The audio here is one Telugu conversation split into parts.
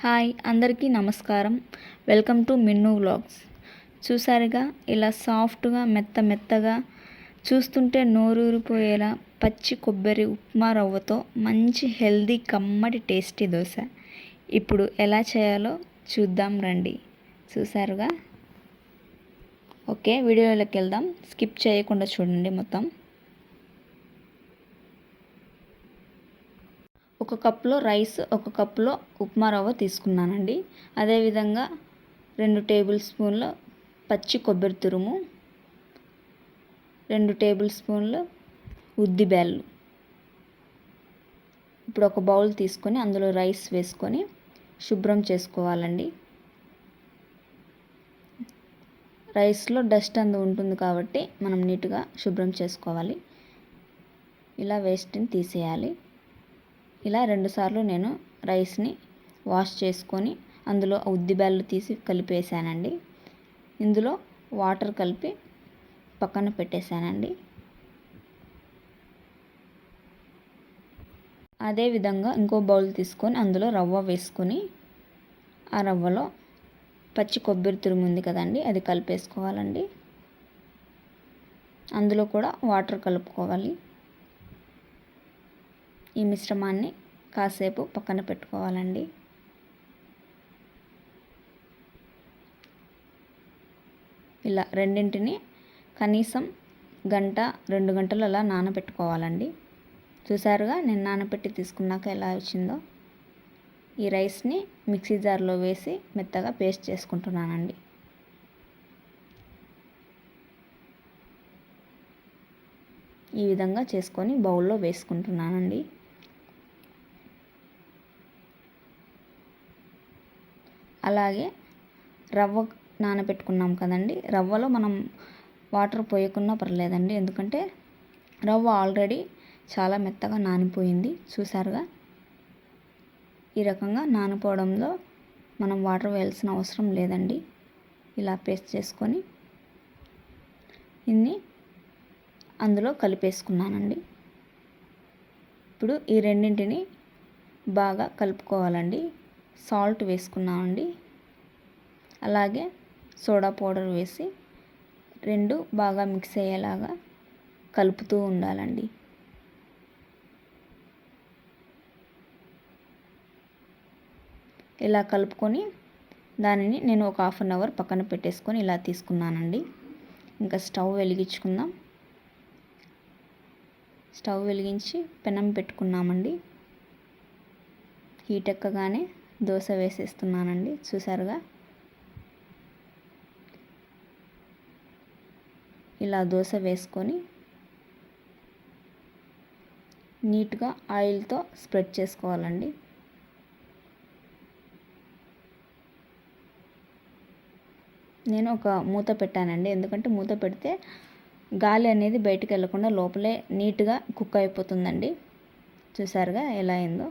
హాయ్ అందరికీ నమస్కారం. Welcome to Minnu vlogs. చూసారుగా ఇలా సాఫ్ట్గా మెత్త మెత్తగా చూస్తుంటే నోరూరిపోయేలా పచ్చి కొబ్బరి ఉప్మా రవ్వతో మంచి హెల్దీ కమ్మటి టేస్టీ దోశ. ఇప్పుడు ఎలా చేయాలో చూద్దాం రండి. చూసారుగా? ఓకే వీడియోలోకి వెళ్దాం. స్కిప్ చేయకుండా చూడండి మొత్తం. ఒక కప్లో రైస్ ఒక కప్లో ఉప్మా రవ్వ తీసుకున్నానండి. అదేవిధంగా రెండు టేబుల్ స్పూన్ల పచ్చి కొబ్బరి తురుము రెండు టేబుల్ స్పూన్లు ఉద్దిబేళ్ళు ఇప్పుడు ఒక బౌల్ తీసుకొని అందులో రైస్ వేసుకొని శుభ్రం చేసుకోవాలండి. రైస్లో డస్ట్ అందు ఉంటుంది కాబట్టి మనం నీట్గా శుభ్రం చేసుకోవాలి. ఇలా వేస్ట్ని తీసేయాలి. ఇలా రెండుసార్లు నేను రైస్ని వాష్ చేసుకొని అందులో ఉద్దిబేళ్ళు తీసి కలిపేసానండి ఇందులో వాటర్ కలిపి పక్కన పెట్టేశానండి. అదేవిధంగా ఇంకో బౌల్ తీసుకొని అందులో రవ్వ వేసుకొని ఆ రవ్వలో పచ్చి కొబ్బరి తురుము ఉంది కదండి అది కలిపేసుకోవాలండి. అందులో కూడా వాటర్ కలుపుకోవాలి. ఈ మిశ్రమాన్ని కాసేపు పక్కన పెట్టుకోవాలండి. ఇలా రెండింటిని కనీసం గంట రెండు గంటలు అలా నానబెట్టుకోవాలండి. చూసారుగా నేను నానబెట్టి తీసుకున్నాక ఎలా వచ్చిందో? ఈ రైస్ని మిక్సీ జార్లో వేసి మెత్తగా పేస్ట్ చేసుకుంటున్నానండి. ఈ విధంగా చేసుకొని బౌల్లో వేసుకుంటున్నానండి. అలాగే రవ్వ నానబెట్టుకున్నాం కదండి. రవ్వలో మనం వాటర్ పోయకున్నా పర్లేదండి. ఎందుకంటే రవ్వ ఆల్రెడీ చాలా మెత్తగా నానిపోయింది. చూసారుగా ఈ రకంగా నానిపోవడంలో మనం వాటర్ వేయాల్సిన అవసరం లేదండి. ఇలా పేస్ట్ చేసుకొని ఇన్ని అందులో కలిపేసుకున్నానండి. ఇప్పుడు ఈ రెండింటిని బాగా కలుపుకోవాలండి. సాల్ట్ వేసుకున్నామండి. అలాగే సోడా పౌడర్ వేసి రెండు బాగా మిక్స్ అయ్యేలాగా కలుపుతూ ఉండాలండి. ఇలా కలుపుకొని దానిని నేను ఒక హాఫ్ అన్ అవర్ పక్కన పెట్టేసుకొని ఇలా తీసుకున్నానండి. ఇంకా స్టవ్ వెలిగించుకుందాం. స్టవ్ వెలిగించి పెనం పెట్టుకున్నామండి. హీట్ ఎక్కగానే దోశ వేసేస్తున్నానండి. చూసారుగా ఇలా దోశ వేసుకొని నీట్గా ఆయిల్తో స్ప్రెడ్ చేసుకోవాలండి. నేను ఒక మూత పెట్టానండి. ఎందుకంటే మూత పెడితే గాలి అనేది బయటికి వెళ్ళకుండా లోపలే నీట్గా కుక్ అయిపోతుందండి. చూసారుగా ఎలా అయిందో?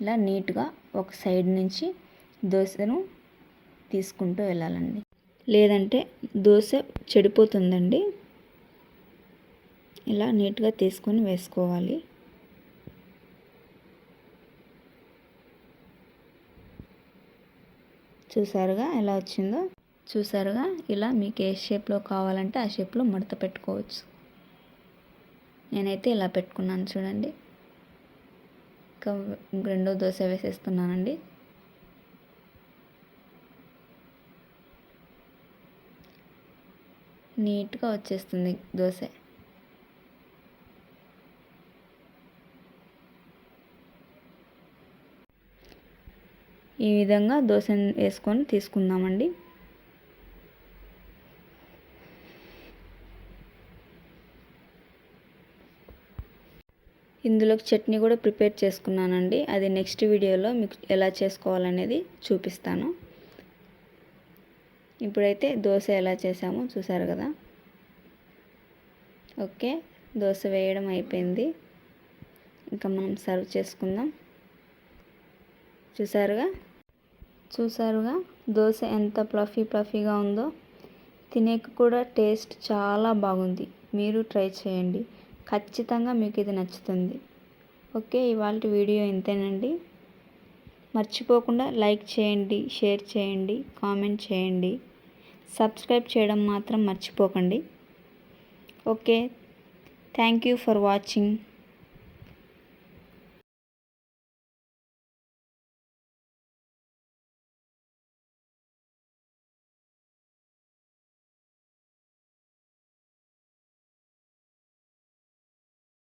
ఇలా నీట్గా ఒక సైడ్ నుంచి దోశను తీసుకుంటూ వెళ్ళాలండి. లేదంటే దోశ చెడిపోతుందండి. ఇలా నీట్గా తీసుకొని వేసుకోవాలి. చూసారుగా ఎలా వచ్చిందో? చూసారుగా? ఇలా మీకు ఏ షేప్లో కావాలంటే ఆ షేప్లో మడత పెట్టుకోవచ్చు. నేనైతే ఇలా పెట్టుకున్నాను చూడండి. ఇంకా రెండో దోశ వేసేస్తున్నానండి. నీట్గా వచ్చేస్తుంది దోశ. ఈ విధంగా దోశను వేసుకొని తీసుకుందామండి. ఇందులోకి చట్నీ కూడా ప్రిపేర్ చేసుకున్నానండి. అది నెక్స్ట్ వీడియోలో మీకు ఎలా చేసుకోవాలనేది చూపిస్తాను. ఇప్పుడైతే దోశ ఎలా చేసామో చూసారు కదా? ఓకే దోశ వేయడం అయిపోయింది. ఇంకా మనం సర్వ్ చేసుకుందాం. చూసారుగా? చూసారుగా? దోశ ఎంత ప్లఫీ ప్లఫీగా ఉందో. తినేకి కూడా టేస్ట్ చాలా బాగుంది. మీరు ట్రై చేయండి. ఖచ్చితంగా మీకు ఇది నచ్చుతుంది. ఓకే ఇవాళ వీడియో ఇంతేనండి. మర్చిపోకుండా లైక్ చేయండి షేర్ చేయండి కామెంట్ చేయండి. సబ్స్క్రైబ్ చేయడం మాత్రం మర్చిపోకండి. Okay thank you for watching.